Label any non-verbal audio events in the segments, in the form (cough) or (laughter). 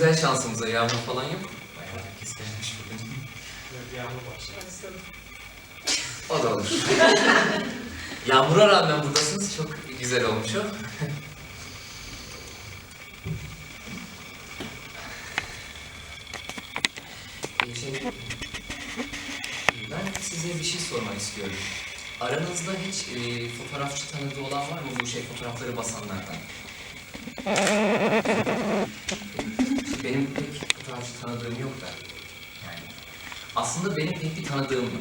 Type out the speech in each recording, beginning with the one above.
güzel şansımıza. Yağmur falan yok. Bayağı herkes gelmiş bugün. O da olur. Yağmura rağmen buradasınız. Çok güzel olmuş o. Şimdi, ben size bir şey sormak istiyorum. Aranızda hiç e, fotoğrafçı tanıdığı olan var mı bu şey fotoğrafları basanlardan? Benim fotoğrafçı tanıdığım yok da. Yani aslında benim pek bir tanıdığım yok.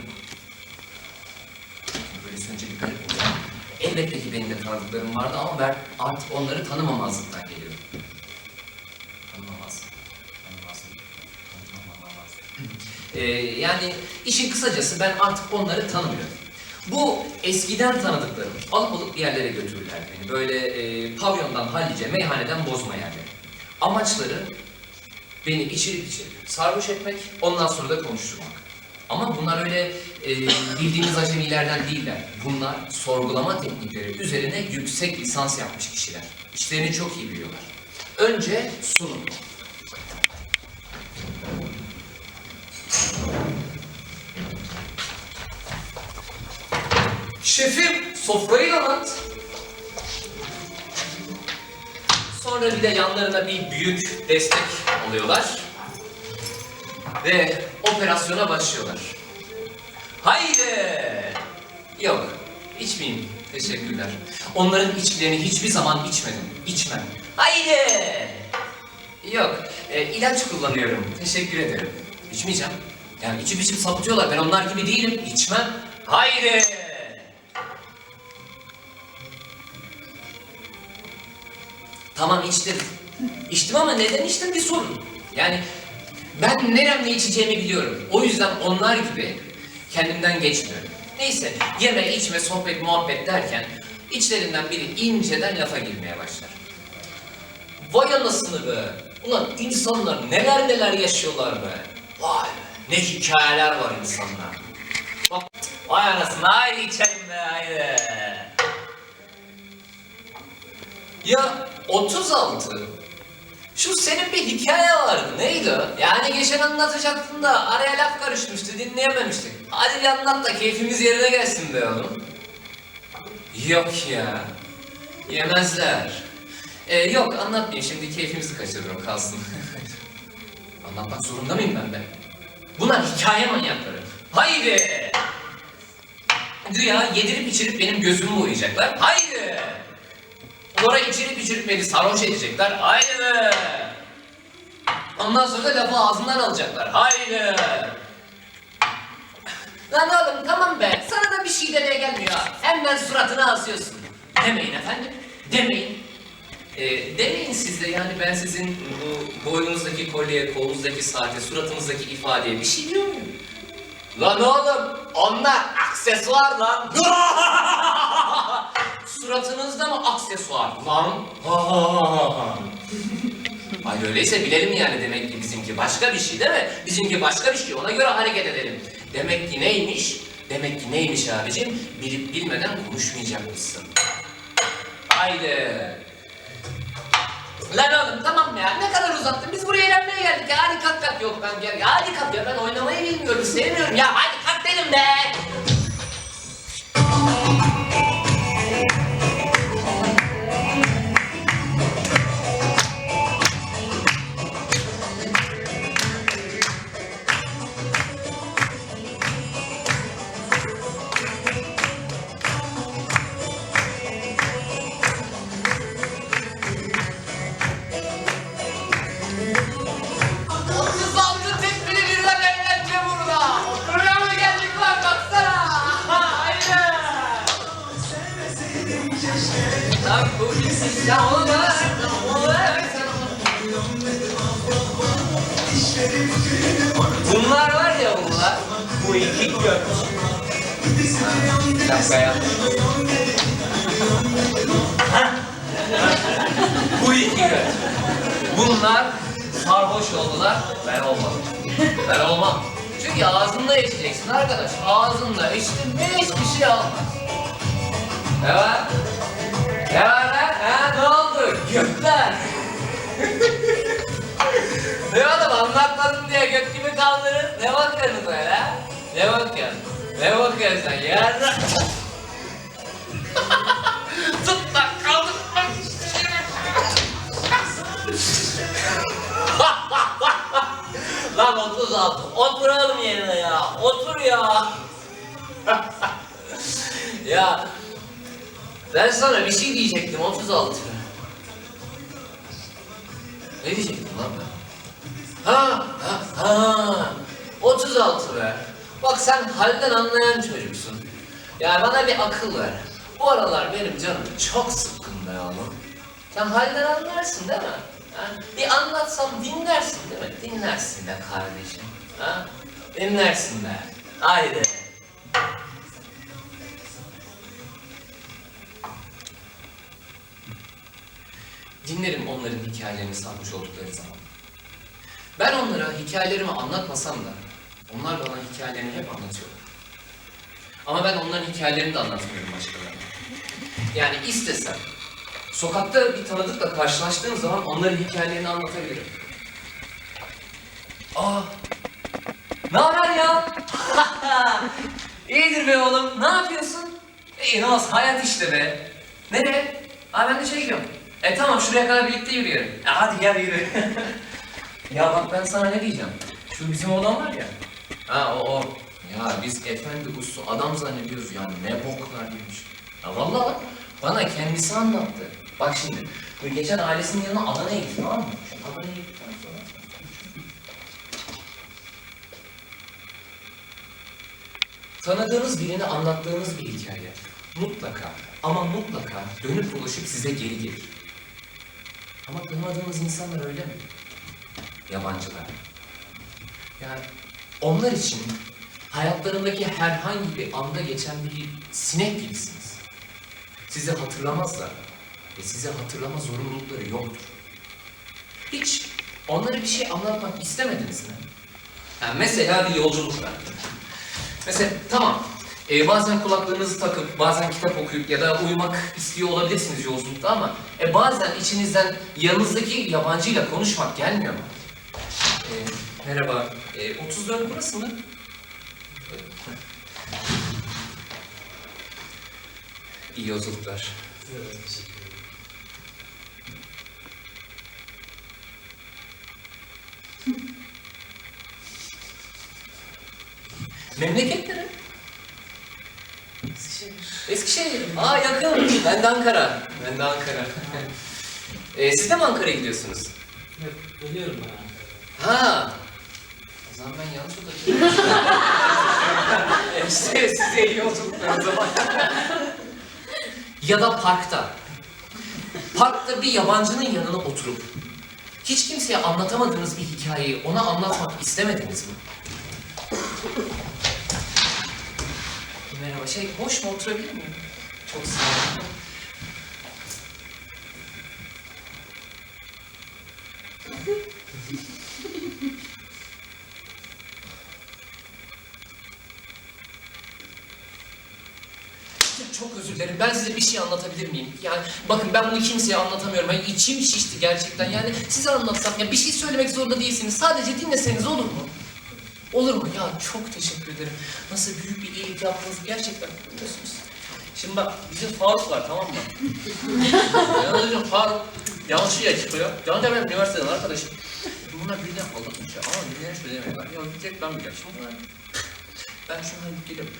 Böyle sence bir garip oluyor. Elbette ki benim de tanıdıklarım vardı ama ben artık onları tanımamazlıktan geliyorum. Tanımamazlık. Tanımazlık. Tanımamazlık. (laughs) Ee, yani işin kısacası ben artık onları tanımıyorum. Bu eskiden tanıdıklarım alıp alıp bir yerlere götürürler beni. Böyle e, pavyondan hallice, meyhaneden bozma yerlere. Amaçları beni içirip içirip sarhoş etmek, ondan sonra da konuşturmak. Ama bunlar öyle e, bildiğimiz acemilerden değiller. Bunlar sorgulama teknikleri üzerine yüksek lisans yapmış kişiler. İşlerini çok iyi biliyorlar. Önce sunum. Şefim sofrayı donat. Sonra bir de yanlarına bir büyük destek oluyorlar. Ve operasyona başlıyorlar. Haydi! Yok, içmeyeyim. Teşekkürler. Onların içkilerini hiçbir zaman içmedim. İçmem. Haydi! Yok, e, ilaç kullanıyorum. Teşekkür ederim. İçmeyeceğim. Yani içip içip sapıtıyorlar. Ben onlar gibi değilim. İçmem. Haydi! Tamam içtim. İçtim ama neden içtim bir sorun. Yani ben neremle içeceğimi biliyorum. O yüzden onlar gibi kendimden geçmiyorum. Neyse yeme içme sohbet muhabbet derken içlerinden biri inceden lafa girmeye başlar. Vay anasını be! Ulan insanlar neler neler yaşıyorlar be! Vay be! Ne hikayeler var insanlar. Bak, vay anasını haydi içelim be haydi. Ya 36. Şu senin bir hikaye vardı. Neydi? Yani geçen anlatacaktın da araya laf karışmıştı. Dinleyememiştik. Hadi bir anlat da keyfimiz yerine gelsin be oğlum. Yok ya. Yemezler. Ee, yok anlatmayayım. Şimdi keyfimizi kaçırırım kalsın. (laughs) Anlatmak zorunda mıyım ben be? Bunlar hikaye manyakları. Haydi! Güya yedirip içirip benim gözümü boyayacaklar. Haydi! Sonra içirip içirip beni sarhoş edecekler. Haydi! Ondan sonra da lafı ağzından alacaklar. Haydi! Lan oğlum tamam be. Sana da bir şey demeye gelmiyor. Hemen suratını asıyorsun. Demeyin efendim. Demeyin. Ee, demeyin siz de yani ben sizin bu boynunuzdaki kolyeye, kolunuzdaki saate, suratınızdaki ifadeye bir şey diyor muyum? Lan oğlum onlar aksesuar lan. Suratınızda mı aksesuar lan? Ay öyleyse bilelim yani demek ki bizimki başka bir şey değil mi? Bizimki başka bir şey ona göre hareket edelim. Demek ki neymiş? Demek ki neymiş abicim? Bilip bilmeden konuşmayacakmışsın. Haydi. Lan oğlum tamam ya ne kadar uzattın biz buraya eğlenmeye geldik ya hadi kalk kalk yok ben gel ya hadi kalk ya ben oynamayı bilmiyorum sevmiyorum ya hadi kalk dedim be. Bunlar var ya bunlar. Bu iki. Hah. Bu iki göt. Bunlar sarhoş oldular. Ben olmadım. Ben olmam. Çünkü ağzında içeceksin arkadaş. Ağzında içtin mi hiçbir şey olmaz. Ne var? Ne var Gökler. ne oğlum anlatmadım diye gök gibi kaldırır. Ne bakıyorsun öyle? Ne bakıyorsun? Ne bakıyorsun sen? Yarra. (laughs) Tut lan kaldır. Lan 36. Oturalım yerine ya. Otur ya. (laughs) ya ben sana bir şey diyecektim 36. Ne diyecektim lan ben? Ha, ha, ha. 36 be. Bak sen halden anlayan çocuksun. Yani bana bir akıl ver. Bu aralar benim canım çok sıkkın be oğlum. Sen halden anlarsın değil mi? Ha? Bir anlatsam dinlersin değil mi? Dinlersin be kardeşim. Ha? Dinlersin be. Haydi. Dinlerim onların hikayelerini satmış oldukları zaman. Ben onlara hikayelerimi anlatmasam da onlar bana hikayelerini hep anlatıyorlar. Ama ben onların hikayelerini de anlatmıyorum başkalarına. Yani istesem, sokakta bir tanıdıkla karşılaştığım zaman onların hikayelerini anlatabilirim. Aa, ne haber ya? (laughs) İyidir be oğlum, ne yapıyorsun? İyi olsun, hayat işte be. Nereye? Aa ben de şey gidiyorum. E tamam şuraya kadar birlikte yürüyelim. E, hadi gel yürü. (laughs) ya bak ben sana ne diyeceğim. Şu bizim oğlan var ya. Ha o o. Ya biz efendi uslu adam zannediyoruz ya ne boklar yemiş. Ya vallahi bak, bana kendisi anlattı. Bak şimdi bu geçen ailesinin yanına Adana'ya gitti tamam mı? Adana'ya gittikten sonra Tanıdığınız birini anlattığınız bir hikaye mutlaka ama mutlaka dönüp dolaşıp size geri gelir. Ama tanımadığınız insanlar öyle mi? Yabancılar. Yani onlar için hayatlarındaki herhangi bir anda geçen bir sinek gibisiniz. Sizi hatırlamazlar ve size hatırlama zorunlulukları yoktur. Hiç onlara bir şey anlatmak istemediniz mi? Yani mesela bir yolculuk var. Mesela tamam, e, bazen kulaklığınızı takıp, bazen kitap okuyup ya da uyumak istiyor olabilirsiniz yolculukta ama e, bazen içinizden yanınızdaki yabancıyla konuşmak gelmiyor mu? E, merhaba, e, 34 burası mı? İyi yolculuklar. Memleketleri? Eskişehir. Eskişehir. Aa yakın. Ben de Ankara. Ben de Ankara. ee, (laughs) siz de mi Ankara'ya gidiyorsunuz? Evet, Biliyorum ben Ankara'da. Ha. O zaman ben yanlış odaktayım. (laughs) işte size iyi yolculuklar o zaman. ya da parkta. Parkta bir yabancının yanına oturup hiç kimseye anlatamadığınız bir hikayeyi ona anlatmak istemediniz mi? Merhaba, şey boş mu oturabilir miyim? Çok sağ (laughs) olun. Çok özür dilerim. Ben size bir şey anlatabilir miyim? Yani bakın ben bunu kimseye anlatamıyorum. Yani içim şişti gerçekten. Yani size anlatsam ya bir şey söylemek zorunda değilsiniz. Sadece dinleseniz olur mu? Olur mu? Ya çok teşekkür ederim. Nasıl büyük bir iyilik yaptınız gerçekten biliyorsunuz. Şimdi bak bizim Faruk var tamam mı? yani bizim Faruk yanlışıyla çıkıyor. Yanlışıyla benim üniversiteden arkadaşım. Bunlar birden aldatmış ya ama birden söylemiyorlar. Ya bir tek ben biliyorum. Şimdi bunlar... Ben şu an geliyorum.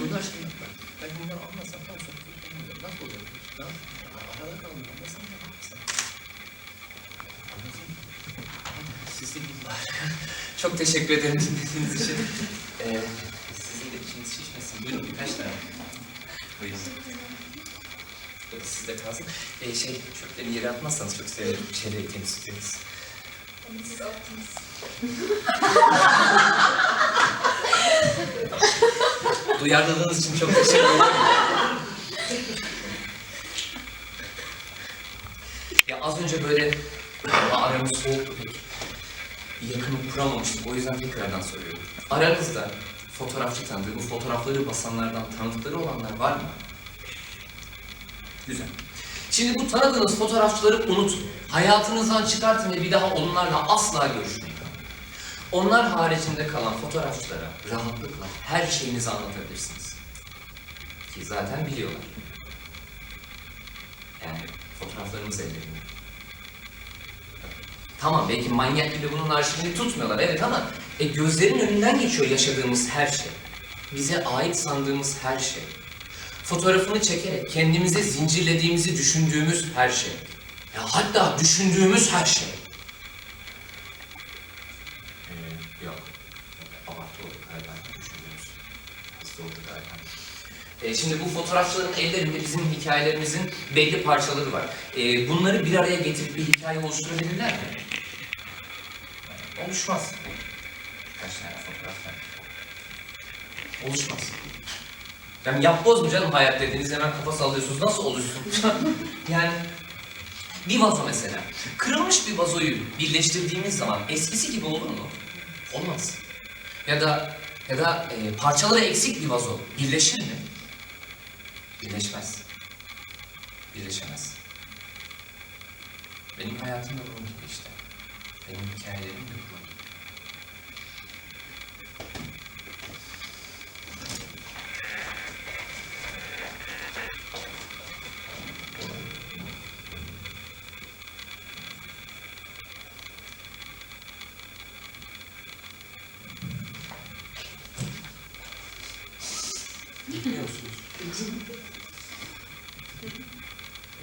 Bunlar şey yapar. Ben bunları anlasam tam sonra nasıl oluyor? Ya, arada kaldım. Anlasam ne yapsam? Anlasam. Siz de yıllar. Çok teşekkür ederim dinlediğiniz için. (laughs) Ee, sizin de içiniz şişmesin. Buyurun birkaç tane. Buyurun. Bu da sizde kalsın. Ee, şey, çöpleri yere atmazsanız çok sevinirim. Şeyde temiz tutuyoruz. Siz attınız. (laughs) Duyarlılığınız için çok teşekkür ederim. ya az önce böyle aramız soğuktu pek. Bir yakınlık kuramamıştık. O yüzden tekrardan soruyorum. Aranızda fotoğrafçı tanıdığı, bu fotoğrafları basanlardan tanıdıkları olanlar var mı? Güzel. Şimdi bu tanıdığınız fotoğrafçıları unutun. Hayatınızdan çıkartın ve bir daha onlarla asla görüşmeyin. Onlar haricinde kalan fotoğrafçılara rahatlıkla her şeyinizi anlatabilirsiniz. Ki zaten biliyorlar. Yani fotoğraflarımız ellerinde. Tamam belki manyak gibi bunun arşivini tutmuyorlar evet ama e, gözlerin önünden geçiyor yaşadığımız her şey. Bize ait sandığımız her şey. Fotoğrafını çekerek kendimize zincirlediğimizi düşündüğümüz her şey. Ya hatta düşündüğümüz her şey. Ee, yok. Abartı oldu galiba düşündüğümüz. Hızlı oldu galiba. Ee, şimdi bu fotoğrafçıların ellerinde bizim hikayelerimizin belli parçaları var. Ee, bunları bir araya getirip bir hikaye oluşturabilirler mi? Oluşmaz. Kaç tane fotoğraf var? Oluşmaz. Yani yapboz mu canım hayat dediğiniz hemen kafa sallıyorsunuz. Nasıl oluşsun? (laughs) yani bir vazo mesela. Kırılmış bir vazoyu birleştirdiğimiz zaman eskisi gibi olur mu? Olmaz. Ya da ya da e, parçaları eksik bir vazo birleşir mi? Birleşmez. Birleşemez. Benim hayatım da bunun gibi işte. Benim hikayelerim de bunun musunuz?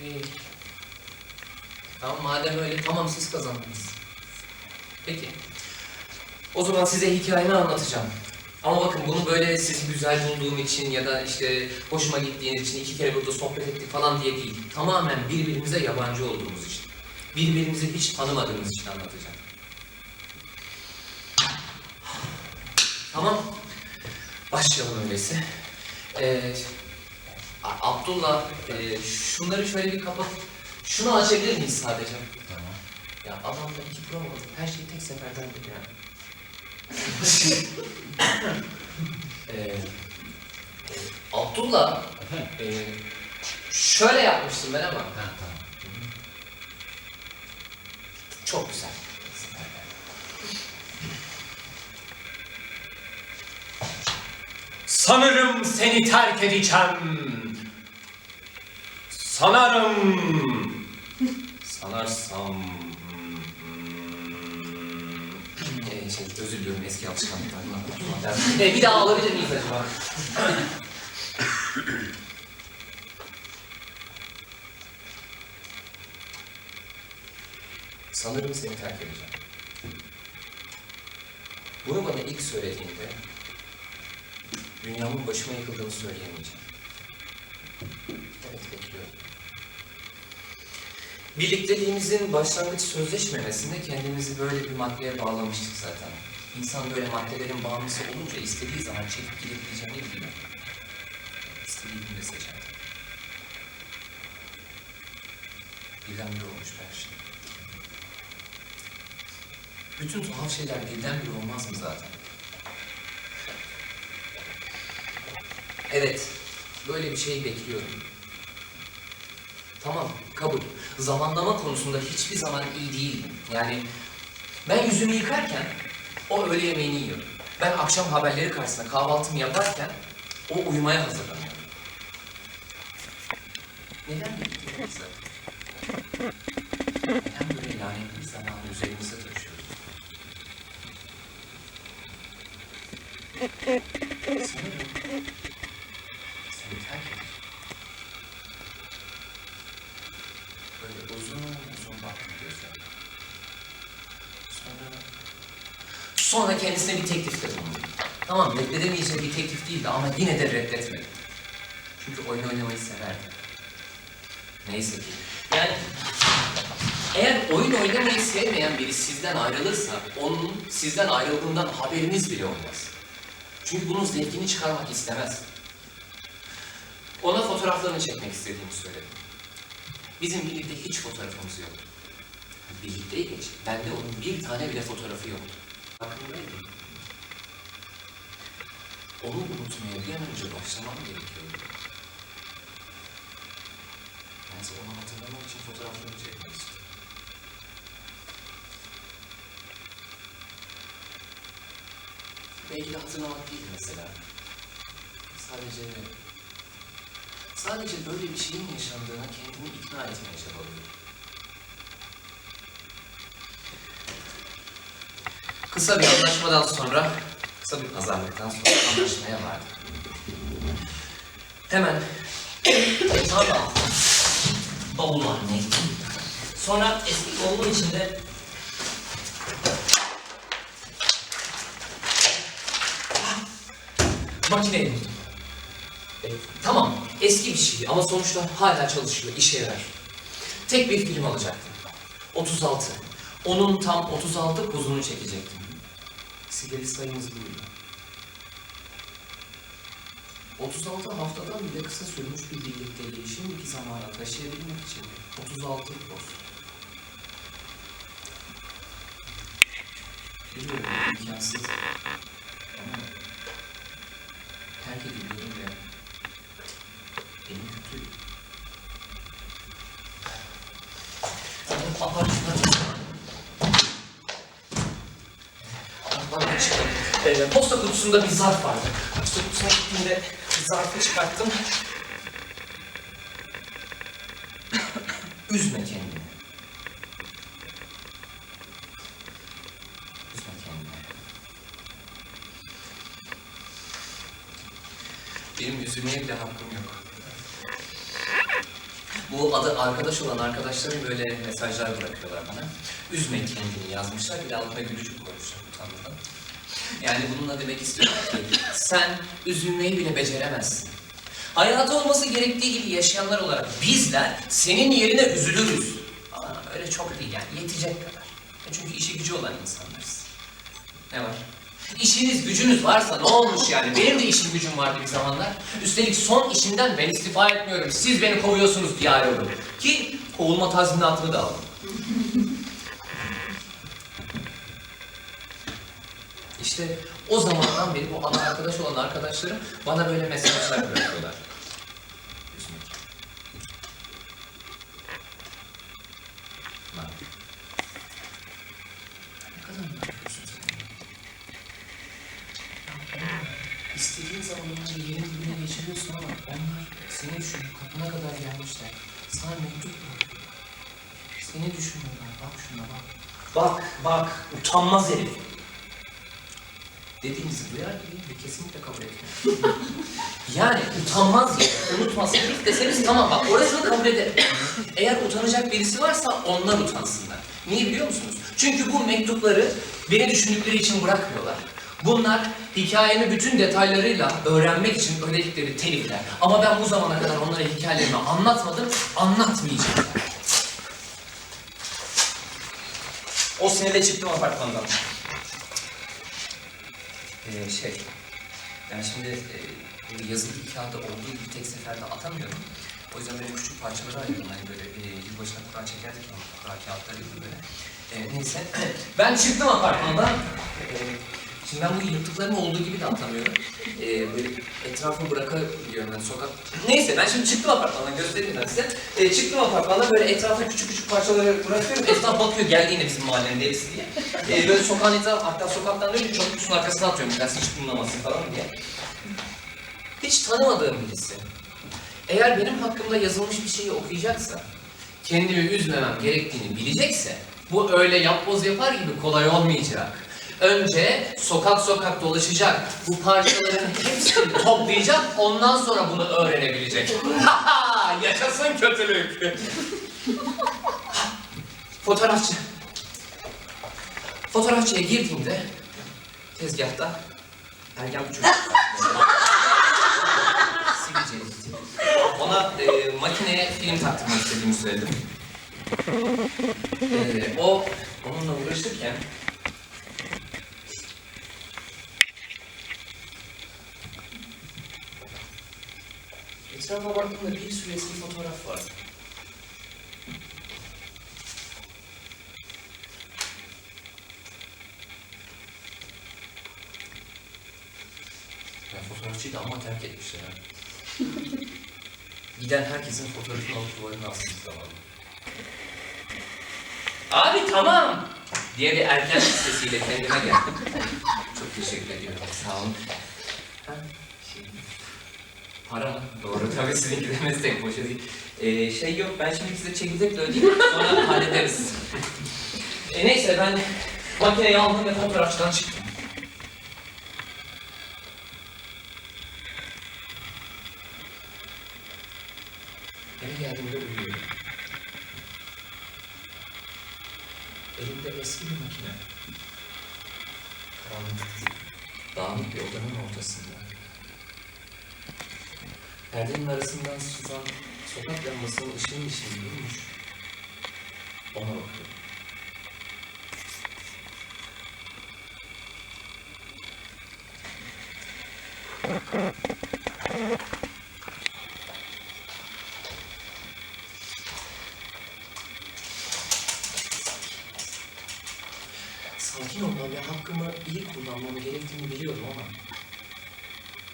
İyi. Tamam madem öyle tamam siz kazandınız. Peki. O zaman size hikayemi anlatacağım. Ama bakın bunu böyle sizi güzel bulduğum için ya da işte hoşuma gittiğiniz için iki kere burada sohbet ettik falan diye değil. Tamamen birbirimize yabancı olduğumuz için. Birbirimizi hiç tanımadığımız için anlatacağım. Tamam. Başlayalım öyleyse. A- Abdullah, e, şunları şöyle bir kapat. Şunu açabilir miyiz sadece? Tamam. Ya adamda iki pro var. Her şeyi tek seferden biliyor. ee, e, Abdullah, e, şöyle yapmıştım ben ama Ha tamam. çok güzel. Sanırım seni terk edeceğim. Sanarım. Sanarsam... Ee, şey, özür diliyorum eski alışkanlıklarımdan. Ee, bir daha alabilir miyiz acaba? Sanırım seni terk edeceğim. Bunu bana ilk söylediğinde dünyamın başıma yıkıldığını söyleyemeyeceğim. Evet bekliyorum. Birlikteliğimizin başlangıç sözleşmemesinde kendimizi böyle bir maddeye bağlamıştık zaten. İnsan böyle maddelerin bağımlısı olunca istediği zaman çekip gidebileceğini biliyor. İstediği gibi seçer. Birdenbire olmuş her şey. Bütün tuhaf şeyler birdenbire olmaz mı zaten? Evet, böyle bir şey bekliyorum. Tamam, kabul. Zamanlama konusunda hiçbir zaman iyi değildim. Yani ben yüzümü yıkarken o öğle yemeğini yiyor. Ben akşam haberleri karşısında kahvaltımı yaparken o uyumaya hazırlanıyor. Neden bekliyoruz zaten? Neden böyle lanetli zamanı üzerimize taşıyoruz? Sanırım seni terk edeceğim. Böyle uzun uzun baktım gözlerine. Sonra... Sonra kendisine bir teklifte bulundum. Tamam reddedemeyeceği bir teklif değildi ama yine de reddetmedim. Çünkü oyun oynamayı severdim. Neyse ki. Yani eğer oyun oynamayı sevmeyen biri sizden ayrılırsa onun sizden ayrıldığından haberiniz bile olmaz. Çünkü bunun zevkini çıkarmak istemez. Ona fotoğraflarını çekmek istediğimi söyledim. Bizim birlikte hiç fotoğrafımız yok. Birlikteydik. Bende onun bir tane bile fotoğrafı yoktu. Farkındaydım. onu unutmaya bir an önce başlamam gerekiyordu. Neyse onu hatırlamak için fotoğraflarını çekmek istedim. Belki de hatırlamak değil mesela. Sadece... Sadece böyle bir şeyin yaşandığına kendimi ikna etmeye çabalıyorum. Kısa bir anlaşmadan sonra, kısa bir pazarlıktan sonra anlaşmaya vardık. Hemen yatağın altına bavul haline ettim. Sonra eski bavulun içinde makineyi buldum. E, tamam, eski bir şey ama sonuçta hala çalışıyor, işe yarar. Tek bir film alacaktım. 36. Onun tam 36 pozunu çekecektim. Sigara sayımız buydu. 36 haftadan bile kısa sürmüş bir birlikteliği şimdiki zamana taşıyabilmek için 36 poz. Biliyorum imkansız. Ama terk ediliyorum ve benim kötü. Ama çıktım. Ee, posta kutusunda bir zarf vardı. Posta kutusuna gittiğimde zarfı çıkarttım. Üzme kendini. Üzme kendini. Benim üzülmeye bile hakkım yok. Bu adı arkadaş olan arkadaşlarım böyle mesajlar bırakıyorlar bana. Üzme kendini yazmışlar, bir de altına gülücük koymuşlar utanmadan. Yani bununla demek istiyorum ki sen üzülmeyi bile beceremezsin. Hayatı olması gerektiği gibi yaşayanlar olarak bizler senin yerine üzülürüz. Ama öyle çok değil yani yetecek kadar. E Çünkü işi gücü olan insanlarız. Ne var? İşiniz gücünüz varsa ne olmuş yani? Benim de işim gücüm vardı bir zamanlar. Üstelik son işimden ben istifa etmiyorum. Siz beni kovuyorsunuz diye ayrıldım. Ki kovulma tazminatını da aldım. İşte o zamandan beri bu ana arkadaş olan arkadaşlarım bana böyle mesajlar bırakıyorlar. İstediğin zaman onları yerin dibine geçiriyorsun ama onlar seni düşünüp kapına kadar gelmişler. Sana mektup bırakıyorlar. Seni düşünüyorlar. Bak şuna bak. Bak, bak. Utanmaz herif. Dediğinizi duyar ve kesinlikle kabul etmiyorum. (laughs) yani utanmaz ya, unutmaz. Herif deseniz tamam bak orasını kabul ederim. Eğer utanacak birisi varsa onlar utansınlar. Niye biliyor musunuz? Çünkü bu mektupları beni düşündükleri için bırakmıyorlar. Bunlar hikayemi bütün detaylarıyla öğrenmek için ödedikleri telifler. Ama ben bu zamana kadar onlara hikayelerimi anlatmadım, anlatmayacağım. O sinirle çıktım apartmandan. Ee, şey, ben şimdi e, yazılı bir kağıda olduğu gibi tek seferde atamıyorum. O yüzden böyle küçük parçalara ayırdım. Hani böyle e, yılbaşına Kur'an çekerdik ya, Kur'an kağıtlarıydı böyle. E, neyse, (clears throat) ben çıktım apartmandan. E, şimdi ben bu yırtıklarımı olduğu gibi de atamıyorum. E, böyle etrafımı bırakabiliyorum yani sokak. Neyse ben şimdi çıktım apartmandan göstereyim ben size. E, çıktım apartmandan böyle etrafa küçük küçük parçaları bırakıyorum. Esnaf bakıyor geldi yine bizim mahallenin hepsi diye. E, böyle sokağın etrafı hatta sokaktan dönünce çocuk kutusunun arkasına atıyorum biraz hiç bulunamasın falan diye. Hiç tanımadığım birisi. Eğer benim hakkımda yazılmış bir şeyi okuyacaksa, kendimi üzmemem gerektiğini bilecekse, bu öyle yapboz yapar gibi kolay olmayacak. Önce sokak sokak dolaşacak, bu parçaların (laughs) hepsini toplayacak, ondan sonra bunu öğrenebilecek. Haha, yaşasın kötülük. Fotoğrafçı. Fotoğrafçıya girdiğimde tezgahta ergen bir çocuk. (laughs) Sivilcelikti. Ona e, makineye film taktırmak istediğimi söyledim. E, o onunla uğraşırken etrafa baktığımda bir sürü eski fotoğraf var. Yani fotoğrafçıyı da ama terk etmişler. ha. Giden herkesin fotoğrafını alıp duvarına asmış zamanı. Abi tamam diye bir erken sesiyle kendime geldim. Çok teşekkür ediyorum. Sağ olun. Ha, para? Doğru (laughs) tabii sizinki de meslek boşa değil. Ee, şey yok ben şimdi size çekirdekle ödeyeyim (laughs) sonra hallederiz. e, neyse ben makineyi aldım ve fotoğrafçıdan çıktım. Kullanmam gerektiğini biliyorum ama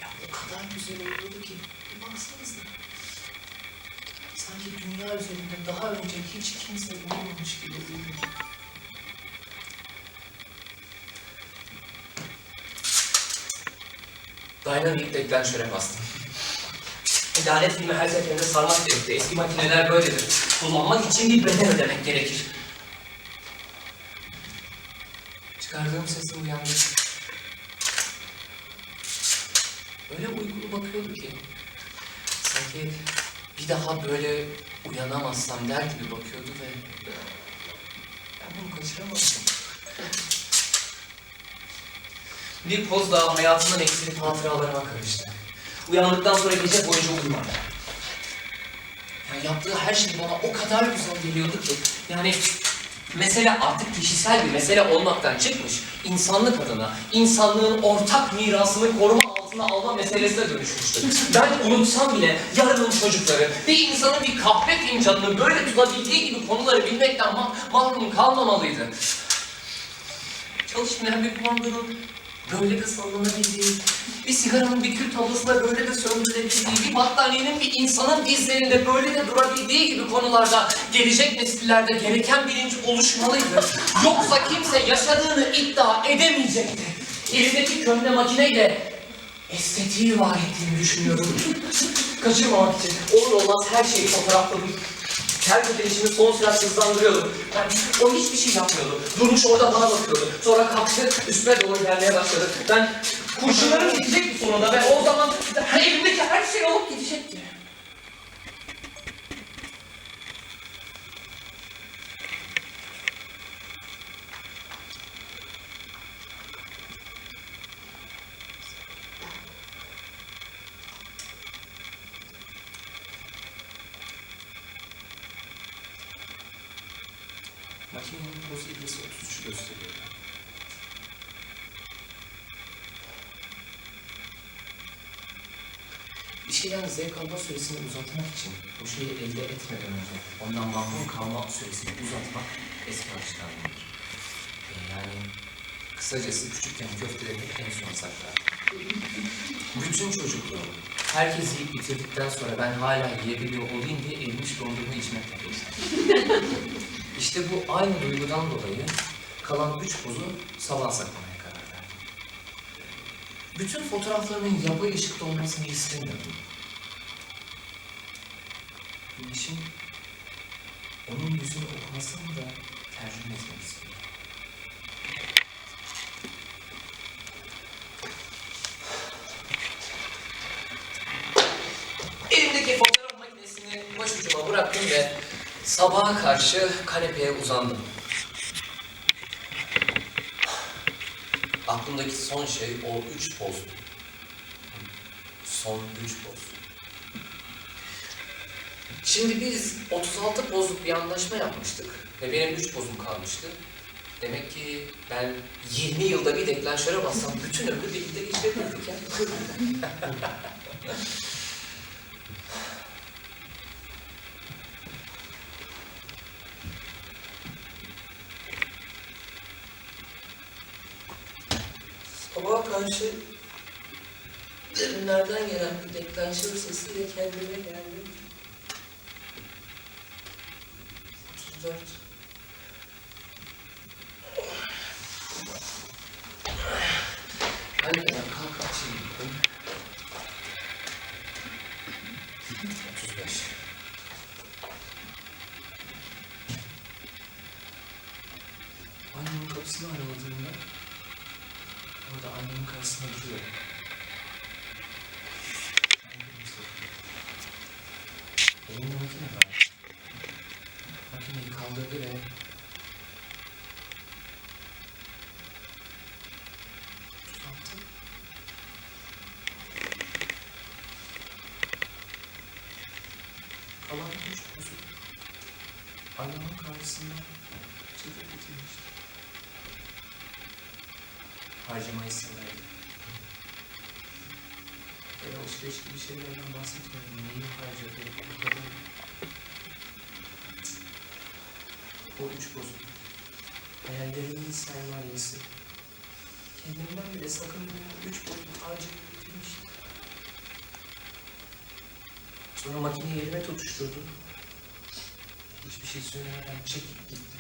ya o kadar güzel oluyordu ki bir baksanıza. Sanki dünya üzerinde daha önce hiç kimse olmamış gibi oluyor. Dynamic deklanşöre bastım. Lanet filmi her seferinde sarmak gerekti. Eski makineler böyledir. Kullanmak için bir bedel ödemek gerekir. Çıkardığım sesi uyandı. Öyle uykulu bakıyordu ki. Sanki bir daha böyle uyanamazsam der gibi bakıyordu ve ben bunu kaçıramazdım. Bir poz daha hayatımdan eksilip hatıralarıma karıştı. Uyandıktan sonra gece boyunca uyumadı. Yani yaptığı her şey bana o kadar güzel geliyordu ki. Yani mesele artık kişisel bir mesele olmaktan çıkmış. insanlık adına, insanlığın ortak mirasını koruma altına alma meselesine dönüşmüştü. Ben unutsam bile yarının çocukları bir insanın bir kahve fincanını böyle tutabildiği gibi konuları bilmekten ma- mahrum kalmamalıydı. Çalışmayan bir kumandonun böyle de sallanabildiği, bir sigaranın bir kül tablasına böyle de söndürülebildiği, bir battaniyenin bir insanın dizlerinde böyle de durabildiği gibi konularda gelecek nesillerde gereken bilinç oluşmalıydı. Yoksa kimse yaşadığını iddia edemeyecekti. Elimdeki köhne makineyle estetiği var ettiğini düşünüyorum. Kaçırmamak için olur olmaz her şeyi fotoğrafladım. Terk edilişimi son sürat hızlandırıyordum. Ben, o hiçbir şey yapmıyordu. Durmuş orada bana bakıyordu. Sonra kalktı, üstüme doğru gelmeye başladı. Ben kurşunlarım gidecekti sonunda ve o zaman elimdeki her şeyi alıp gidecekti. Makinenin poz ibresi 33 gösteriyor. Bir şeyden zevk alma süresini uzatmak için bu şeyi elde etmeden önce ondan mahrum kalma süresini uzatmak eski alışkanlıktır. Yani kısacası küçükken köfteleri hep en son saklar. Bütün çocukluğum herkes yiyip bitirdikten sonra ben hala yiyebiliyor olayım diye erimiş dondurma içmekle geçti. İşte bu aynı duygudan dolayı kalan üç pozu sabah saklamaya. Bütün fotoğraflarımın yapay ışıkta olmasını istemiyordum. Güneşin onun yüzünü okumasını da tercüme etmek. Elimdeki fotoğraf makinesini başucuma bıraktım ve sabaha karşı kanepeye uzandım. Aklımdaki son şey o üç pozdu. Son üç poz. Şimdi biz 36 pozluk bir anlaşma yapmıştık ve benim üç pozum kalmıştı. Demek ki ben 20 yılda bir deklanşöre bassam bütün ömrü birlikte geçirebilirdik ya. Sabaha karşı derinlerden gelen bir deklanşör sesiyle kendime geldim. 34. Anne kalk açayım. 35. Annemin kapısını araladığımda orada annemin karşısında duruyor. Elinde makine var. Makineyi kaldırdı ve tuzaktı. Kalan üç bozuk. Karşısında çekip bitirmişti. Harcamayı severdi. Böyle alışveriş gibi şeylerden bahsetmiyorum. Neyi harcadı, bu kadar. O üç bozuk. Hayallerimin sermayesi. Kendimden bile sakındığım o üç bozuk harcayıp bitirmişti. Sonra makineyi elime tutuşturdu. Şey söylemeden çekip gitti.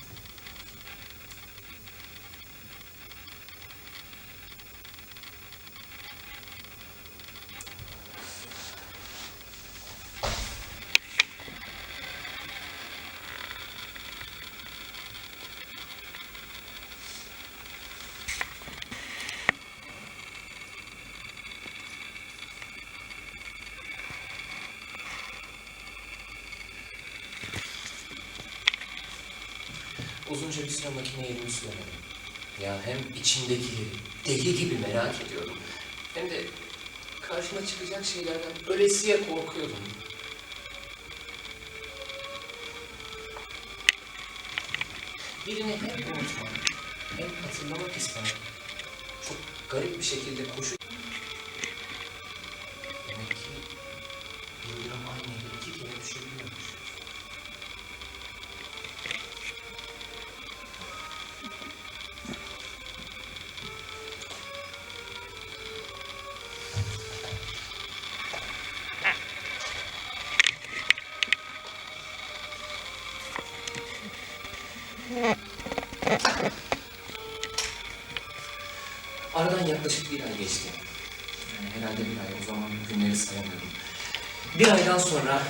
Uzunca bir süre makineye elimi sürmedim. Ya hem içindekileri deli gibi merak ediyordum. Hem de karşıma çıkacak şeylerden ölesiye korkuyordum. Birini hep unutmak, hep hatırlamak istemek. Çok garip bir şekilde koşu... Aradan yaklaşık bir ay geçti. Yani herhalde bir ay, o zaman günleri sayamıyorum. Bir aydan sonra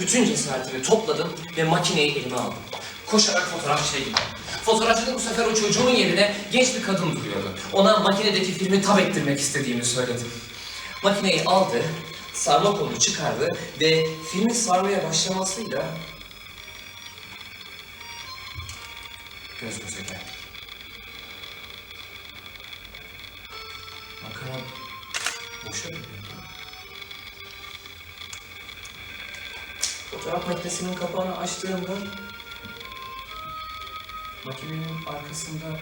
bütün cesaretimi topladım ve makineyi elime aldım. Koşarak fotoğrafçıya gittim. Fotoğrafçıda bu sefer o çocuğun yerine genç bir kadın duruyordu. Ona makinedeki filmi tab ettirmek istediğimi söyledim. Makineyi aldı, sarma kolunu çıkardı ve filmi sarmaya başlamasıyla açtığımda makinenin arkasında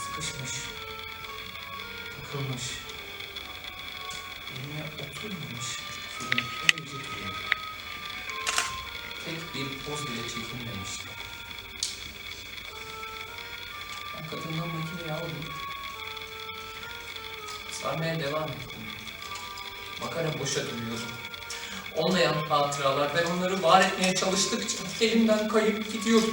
sıkışmış, takılmış, eline oturmamış film öylece duruyor. Tek bir poz bile çekilmemişti. Ben kadından makineyi aldım. Sarmaya devam ettim. Makara boşa dönüyordu. Olmayan hatıralar, ben onları var etmeye çalıştıkça elimden kayıp gidiyordu.